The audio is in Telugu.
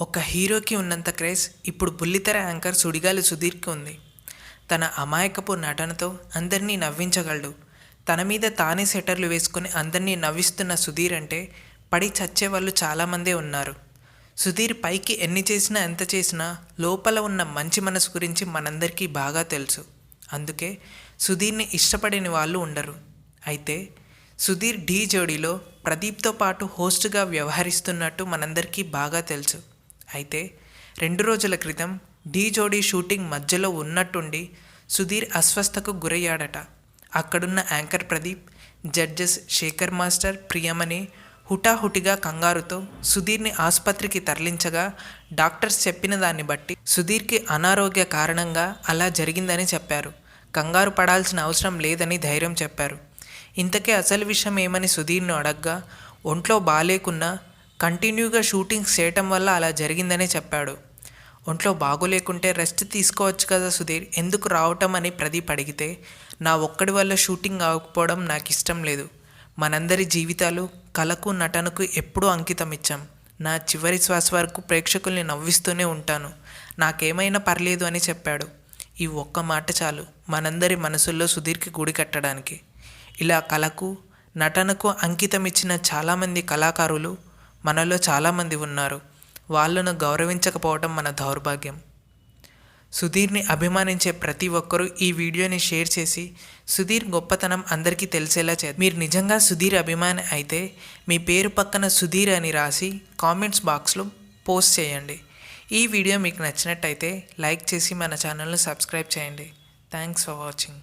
ఒక హీరోకి ఉన్నంత క్రేజ్ ఇప్పుడు బుల్లితెర యాంకర్ సుడిగాలి సుధీర్కి ఉంది. తన అమాయకపు నటనతో అందరినీ నవ్వించగలడు. తన మీద తానే సెటర్లు వేసుకుని అందరినీ నవ్విస్తున్న సుధీర్ అంటే పడి చచ్చే వాళ్ళు చాలామందే ఉన్నారు. సుధీర్ పైకి ఎన్ని చేసినా ఎంత చేసినా లోపల ఉన్న మంచి మనసు గురించి మనందరికీ బాగా తెలుసు. అందుకే సుధీర్ని ఇష్టపడని వాళ్ళు ఉండరు. అయితే సుధీర్ ఢీ జోడీలో ప్రదీప్తో పాటు హోస్ట్గా వ్యవహరిస్తున్నట్టు మనందరికీ బాగా తెలుసు. అయితే రెండు రోజుల క్రితం ఢీ జోడీ షూటింగ్ మధ్యలో ఉన్నట్టుండి సుధీర్ అస్వస్థకు గురయ్యాడట. అక్కడున్న anchor Pradeep judges Sekhar master Priyamani హుటాహుటిగా కంగారుతో సుధీర్ని ఆసుపత్రికి తరలించగా డాక్టర్స్ చెప్పిన దాన్ని బట్టి సుధీర్కి అనారోగ్య కారణంగా అలా జరిగిందని చెప్పారు. కంగారు పడాల్సిన అవసరం లేదని ధైర్యం చెప్పారు. ఇంతకే అసలు విషయం ఏమని సుధీర్ను అడగ్గా ఒంట్లో బాగాలేకున్నా కంటిన్యూగా షూటింగ్స్ చేయటం వల్ల అలా జరిగిందనే చెప్పాడు. ఒంట్లో బాగోలేకుంటే రెస్ట్ తీసుకోవచ్చు కదా సుధీర్ ఎందుకు రావటం అని ప్రదీప్ అడిగితే నా ఒక్కడి వల్ల షూటింగ్ ఆగకపోవడం నాకు ఇష్టం లేదు. మనందరి జీవితాలు కళకు నటనకు ఎప్పుడూ అంకితం ఇచ్చాం. నా చివరి శ్వాస వరకు ప్రేక్షకుల్ని నవ్విస్తూనే ఉంటాను. నాకేమైనా పర్లేదు అని చెప్పాడు. ఈ ఒక్క మాట చాలు మనందరి మనసుల్లో సుధీర్కి గుడి కట్టడానికి. ఇలా కళకు నటనకు అంకితం ఇచ్చిన చాలామంది కళాకారులు మనలో చాలామంది ఉన్నారు. వాళ్ళను గౌరవించకపోవడం మన దౌర్భాగ్యం. సుధీర్ని అభిమానించే ప్రతి ఒక్కరూ ఈ వీడియోని షేర్ చేసి సుధీర్ గొప్పతనం అందరికీ తెలిసేలా చే మీరు నిజంగా సుధీర్ అభిమాని అయితే మీ పేరు పక్కన సుధీర్ అని రాసి కామెంట్స్ బాక్స్లో పోస్ట్ చేయండి. ఈ వీడియో మీకు నచ్చినట్టయితే లైక్ చేసి మన ఛానల్ను సబ్స్క్రైబ్ చేయండి. Thanks for watching.